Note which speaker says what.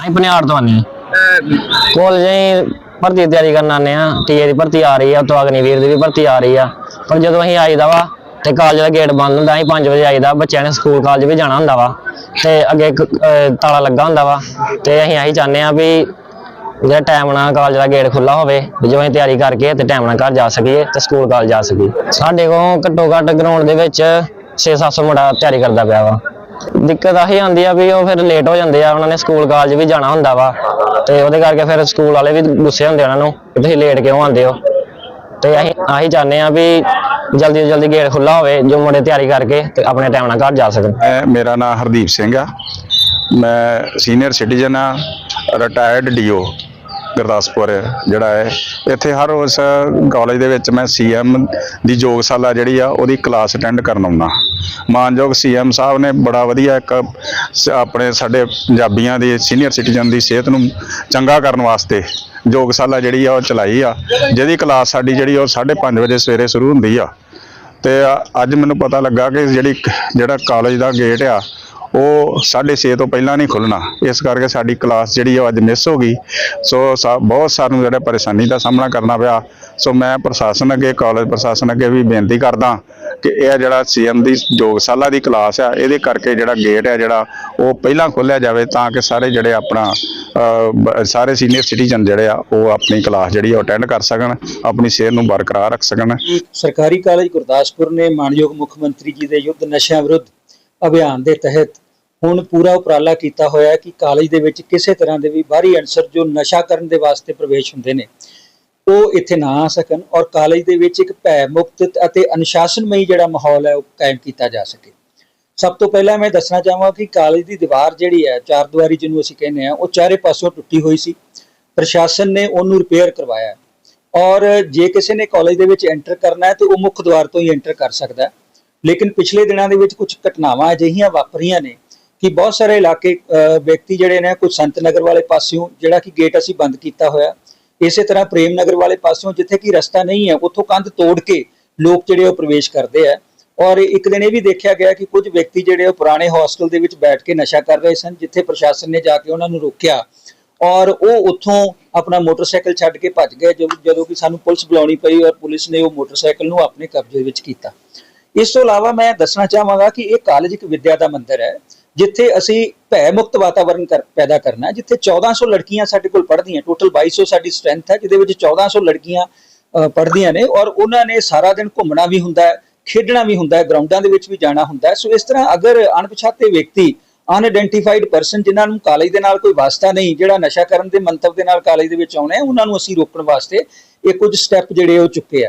Speaker 1: ਅਸੀਂ ਪਨਿਆੜ ਤੋਂ ਆਨੇ ਕਾਲਜ ਅਸੀਂ ਭਰਤੀ ਦੀ ਤਿਆਰੀ ਕਰਨ ਆਨੇ ਆ ਟੀਏ ਦੀ ਭਰਤੀ ਆ ਰਹੀ ਆ ਤੋਂ ਅਗਨੀਵੀਰ ਦੀ ਵੀ ਭਰਤੀ ਆ ਰਹੀ ਆ। ਪਰ ਜਦੋਂ ਅਸੀਂ ਆਈਦਾ ਵਾ ਤੇ ਕਾਲਜ ਦਾ ਗੇਟ ਬੰਦ ਹੁੰਦਾ, ਅਸੀਂ 5 ਵਜੇ ਆਈਦਾ, ਬੱਚਿਆਂ ਨੇ ਸਕੂਲ ਕਾਲਜ ਵੀ ਜਾਣਾ ਹੁੰਦਾ ਵਾ। ਤੇ ਅੱਗੇ ਤਾਲਾ ਲੱਗਾ ਹੁੰਦਾ ਵਾ। ਤੇ ਅਸੀਂ ਆਹੀ ਚਾਹੁੰਦੇ ਆ ਵੀ ਜਿਹੜਾ ਟਾਈਮ ਨਾਲ ਕਾਲਜ ਦਾ ਗੇਟ ਖੁੱਲਾ ਹੋਵੇ, ਵੀ ਜਦੋਂ ਅਸੀਂ ਤਿਆਰੀ ਕਰਕੇ ਤੇ ਟਾਈਮ ਨਾਲ ਘਰ ਜਾ ਸਕੀਏ ਤੇ ਸਕੂਲ ਕਾਲਜ ਜਾ ਸਕੀਏ। ਸਾਡੇ ਕੋਲ ਘੱਟੋ ਘੱਟ ਗਰਾਊਂਡ ਦੇ ਵਿੱਚ 6-700 ਮੁੰਡਾ ਤਿਆਰੀ ਕਰਦਾ ਪਿਆ ਵਾ। ਦਿੱਕਤ ਆਹੀ ਆਉਂਦੀ ਆ ਵੀ ਉਹ ਫਿਰ ਲੇਟ ਹੋ ਜਾਂਦੇ ਆ, ਉਹਨਾਂ ਨੇ ਸਕੂਲ ਕਾਲਜ ਵੀ ਜਾਣਾ ਹੁੰਦਾ ਵਾ। ਤੇ ਉਹਦੇ ਕਰਕੇ ਫਿਰ ਸਕੂਲ ਵਾਲੇ ਵੀ ਗੁੱਸੇ ਹੁੰਦੇ ਉਹਨਾਂ ਨੂੰ ਕਿ ਤੁਸੀਂ ਲੇਟ ਕਿਉਂ ਆਉਂਦੇ ਹੋ। ਤੇ ਅਸੀਂ ਆਹੀ ਚਾਹੁੰਦੇ ਆ ਵੀ ਜਲਦੀ ਤੋਂ ਜਲਦੀ ਗੇਟ ਖੁੱਲਾ ਹੋਵੇ, ਜੋ ਮੁੰਡੇ ਤਿਆਰੀ ਕਰਕੇ ਤੇ ਆਪਣੇ ਟਾਈਮ ਨਾਲ ਘਰ ਜਾ ਸਕਣ।
Speaker 2: ਮੈਂ, ਮੇਰਾ ਨਾਮ ਹਰਦੀਪ ਸਿੰਘ ਆ। ਮੈਂ ਸੀਨੀਅਰ ਸਿਟੀਜ਼ਨ ਆ ਰਿਟਾਇਰਡ ਡੀਓ ਗੁਰਦਾਸਪੁਰ, ਜਿਹੜਾ ਹੈ ਇੱਥੇ ਹਰ ਉਸ ਕਾਲਜ ਦੇ ਵਿੱਚ ਮੈਂ ਸੀਐਮ ਦੀ ਯੋਗਸ਼ਾਲਾ ਜਿਹੜੀ ਆ, ਉਹਦੀ ਕਲਾਸ ਅਟੈਂਡ ਕਰਨ ਆਉਣਾ ਮਾਨਯੋਗ ਸੀਐਮ ਸਾਹਿਬ ਨੇ ਬੜਾ ਵਧੀਆ ਇੱਕ ਆਪਣੇ ਸਾਡੇ ਪੰਜਾਬੀਆਂ ਦੀ ਸੀਨੀਅਰ ਸਿਟੀਜ਼ਨ ਦੀ ਸਿਹਤ ਨੂੰ ਚੰਗਾ ਕਰਨ ਵਾਸਤੇ ਯੋਗਸ਼ਾਲਾ ਜਿਹੜੀ ਆ ਉਹ ਚਲਾਈ ਆ। ਜਿਹਦੀ ਕਲਾਸ ਸਾਡੀ ਜਿਹੜੀ ਉਹ 5:30 ਵਜੇ ਸਵੇਰੇ ਸ਼ੁਰੂ ਹੁੰਦੀ ਆ। ਤੇ ਅੱਜ ਮੈਨੂੰ ਪਤਾ ਲੱਗਾ ਕਿ ਜਿਹੜੀ ਜਿਹੜਾ ਕਾਲਜ ਦਾ ਗੇਟ ਆ ਉਹ 6:30 ਤੋਂ ਪਹਿਲਾਂ ਨਹੀਂ ਖੁੱਲਣਾ ਇਸ ਕਰਕੇ ਸਾਡੀ ਕਲਾਸ ਜਿਹੜੀ ਉਹ ਅੱਜ ਮਿਸ ਹੋ ਗਈ। ਸੋ ਸਾ- ਬਹੁਤ ਸਾਨੂੰ ਜਿਹੜਾ ਪਰੇਸ਼ਾਨੀ ਦਾ ਸਾਹਮਣਾ ਕਰਨਾ ਪਿਆ। ਸੋ ਮੈਂ ਪ੍ਰਸ਼ਾਸਨ ਅੱਗੇ ਕਾਲਜ ਪ੍ਰਸ਼ਾਸਨ ਅੱਗੇ ਵੀ ਬੇਨਤੀ ਕਰਦਾ ਕਿ ਇਹ ਜਿਹੜਾ ਸੀਐਮ ਦੀ ਯੋਗਸ਼ਾਲਾ ਦੀ ਕਲਾਸ ਆ, ਇਹਦੇ ਕਰਕੇ ਜਿਹੜਾ ਗੇਟ ਹੈ ਜਿਹੜਾ, ਉਹ ਪਹਿਲਾਂ ਖੋਲ੍ਹਿਆ ਜਾਵੇ ਤਾਂ ਕਿ ਸਾਰੇ ਜਿਹੜੇ ਆਪਣਾ ਸਾਰੇ ਸੀਨੀਅਰ ਸਿਟੀਜ਼ਨ ਜਿਹੜੇ ਆ, ਉਹ ਆਪਣੀ ਕਲਾਸ ਜਿਹੜੀ ਆ ਅਟੈਂਡ ਕਰ ਸਕਣ, ਆਪਣੀ ਸਿਹਤ ਨੂੰ ਬਰਕਰਾਰ ਰੱਖ ਸਕਣ।
Speaker 3: ਸਰਕਾਰੀ ਕਾਲਜ ਗੁਰਦਾਸਪੁਰ ਨੇ ਮਾਨਯੋਗ ਮੁੱਖ ਮੰਤਰੀ ਜੀ ਦੇ ਯੁੱਧ ਨਸ਼ਿਆਂ ਵਿਰੁੱਧ ਅਭਿਆਨ ਦੇ ਤਹਿਤ ਹੁਣ ਪੂਰਾ ਉਪਰਾਲਾ ਕੀਤਾ ਹੋਇਆ ਹੈ ਕਿ ਕਾਲਜ ਦੇ ਵਿੱਚ ਕਿਸੇ ਤਰ੍ਹਾਂ ਦੇ ਵੀ ਬਾਹਰੀ ਅਨਸਰ ਜੋ ਨਸ਼ਾ ਕਰਨ ਦੇ ਵਾਸਤੇ ਪ੍ਰਵੇਸ਼ ਹੁੰਦੇ ਨੇ, ਉਹ ਇੱਥੇ ਨਾ ਆ ਸਕਣ ਔਰ ਕਾਲਜ ਦੇ ਵਿੱਚ ਇੱਕ ਭੈ ਮੁਕਤ ਅਤੇ ਅਨੁਸ਼ਾਸਨਮਈ ਜਿਹੜਾ ਮਾਹੌਲ ਹੈ ਉਹ ਕਾਇਮ ਕੀਤਾ ਜਾ ਸਕੇ। ਸਭ ਤੋਂ ਪਹਿਲਾਂ ਮੈਂ ਦੱਸਣਾ ਚਾਹਾਂਗਾ ਕਿ ਕਾਲਜ ਦੀ ਦੀਵਾਰ ਜਿਹੜੀ ਹੈ, ਚਾਰ ਦੀਵਾਰੀ ਜਿਹਨੂੰ ਅਸੀਂ ਕਹਿੰਦੇ ਆ ਉਹ ਚਾਰੇ ਪਾਸੋਂ ਟੁੱਟੀ ਹੋਈ ਸੀ। ਪ੍ਰਸ਼ਾਸਨ ਨੇ ਉਹਨੂੰ ਰਿਪੇਅਰ ਕਰਵਾਇਆ ਔਰ ਜੇ ਕਿਸੇ ਨੇ ਕਾਲਜ ਦੇ ਵਿੱਚ ਐਂਟਰ ਕਰਨਾ ਹੈ, ਤੇ ਉਹ ਮੁੱਖ ਦੁਆਰ ਤੋਂ ਹੀ ਐਂਟਰ ਕਰ ਸਕਦਾ ਹੈ। ਲੇਕਿਨ ਪਿਛਲੇ ਦਿਨਾਂ ਦੇ ਵਿੱਚ ਕੁਝ ਘਟਨਾਵਾਂ ਅਜਿਹੀਆਂ ਵਾਪਰੀਆਂ ਨੇ ਕਿ ਬਹੁਤ ਸਾਰੇ ਇਲਾਕੇ ਵਿਅਕਤੀ ਜਿਹੜੇ ਨੇ ਕੁਝ ਸੰਤ ਨਗਰ ਵਾਲੇ ਪਾਸਿਓਂ, ਜਿਹੜਾ ਕਿ ਗੇਟ ਅਸੀਂ ਬੰਦ ਕੀਤਾ ਹੋਇਆ, ਇਸੇ ਤਰ੍ਹਾਂ ਪ੍ਰੇਮ ਨਗਰ ਵਾਲੇ ਪਾਸਿਓਂ ਜਿੱਥੇ ਕਿ ਰਸਤਾ ਨਹੀਂ ਹੈ, ਉੱਥੋਂ ਕੰਧ ਤੋੜ ਕੇ ਲੋਕ ਜਿਹੜੇ ਉਹ ਪ੍ਰਵੇਸ਼ ਕਰਦੇ ਆ। ਔਰ ਇੱਕ ਦਿਨ ਇਹ ਵੀ ਦੇਖਿਆ ਗਿਆ ਕਿ ਕੁਝ ਵਿਅਕਤੀ ਜਿਹੜੇ ਉਹ ਪੁਰਾਣੇ ਹੌਸਟਲ ਦੇ ਵਿੱਚ ਬੈਠ ਕੇ ਨਸ਼ਾ ਕਰ ਰਹੇ ਸਨ, ਜਿੱਥੇ ਪ੍ਰਸ਼ਾਸਨ ਨੇ ਜਾ ਕੇ ਉਹਨਾਂ ਨੂੰ ਰੋਕਿਆ। ਔਰ ਉਹ ਉੱਥੋਂ ਆਪਣਾ ਮੋਟਰਸਾਈਕਲ ਛੱਡ ਕੇ ਭੱਜ ਗਏ ਜਦੋਂ ਜਦੋਂ ਕਿ ਸਾਨੂੰ ਪੁਲਿਸ ਬੁਲਾਉਣੀ ਪਈ ਔਰ ਪੁਲਿਸ ਨੇ ਉਹ ਮੋਟਰਸਾਈਕਲ ਨੂੰ ਆਪਣੇ ਕਬਜ਼ੇ ਵਿੱਚ ਕੀਤਾ। ਇਸ ਤੋਂ ਇਲਾਵਾ ਮੈਂ ਦੱਸਣਾ ਚਾਹਾਂਗਾ ਕਿ ਇਹ ਕਾਲਜ ਇੱਕ ਵਿੱਦਿਆ ਦਾ ਮੰਦਿਰ ਹੈ ਜਿੱਥੇ ਅਸੀਂ ਭੈ ਮੁਕਤ ਵਾਤਾਵਰਣ ਕਰ- ਪੈਦਾ ਕਰਨਾ ਹੈ, ਜਿੱਥੇ 1400 ਲੜਕੀਆਂ ਸਾਡੇ ਕੋਲ ਪੜ੍ਹਦੀਆਂ ਟੋਟਲ 2200 ਸਾਡੀ ਸਟਰੈਂਥ ਹੈ ਜਿਹਦੇ ਵਿੱਚ 1400 ਲੜਕੀਆਂ ਪੜ੍ਹਦੀਆਂ ਨੇ ਔਰ ਉਹਨਾਂ ਨੇ ਸਾਰਾ ਦਿਨ ਘੁੰਮਣਾ ਵੀ ਹੁੰਦਾ ਹੈ ਖੇਡਣਾ ਵੀ ਹੁੰਦਾ ਹੈ ਗਰਾਊਂਡਾਂ ਦੇ ਵਿੱਚ ਵੀ ਜਾਣਾ ਹੁੰਦਾ ਹੈ। ਸੋ ਇਸ ਤਰ੍ਹਾਂ ਅਗਰ ਅਣਪਛਾਤੇ ਵਿਅਕਤੀ ਅਨਆਇਡੈਂਟੀਫਾਈਡ ਪਰਸਨ ਜਿਨ੍ਹਾਂ ਨੂੰ ਕਾਲਜ ਦੇ ਨਾਲ ਕੋਈ ਵਾਸਤਾ ਨਹੀਂ ਜਿਹੜਾ ਨਸ਼ਾ ਕਰਨ ਦੇ ਮੰਤਵ ਦੇ ਨਾਲ ਕਾਲਜ ਦੇ ਵਿੱਚ ਆਉਣਾ ਹੈ ਉਹਨਾਂ ਨੂੰ ਅਸੀਂ ਰੋਕਣ ਵਾਸਤੇ ਇਹ ਕੁਝ ਸਟੈਪ ਜਿਹੜੇ ਉਹ ਚੁੱਕੇ ਆ।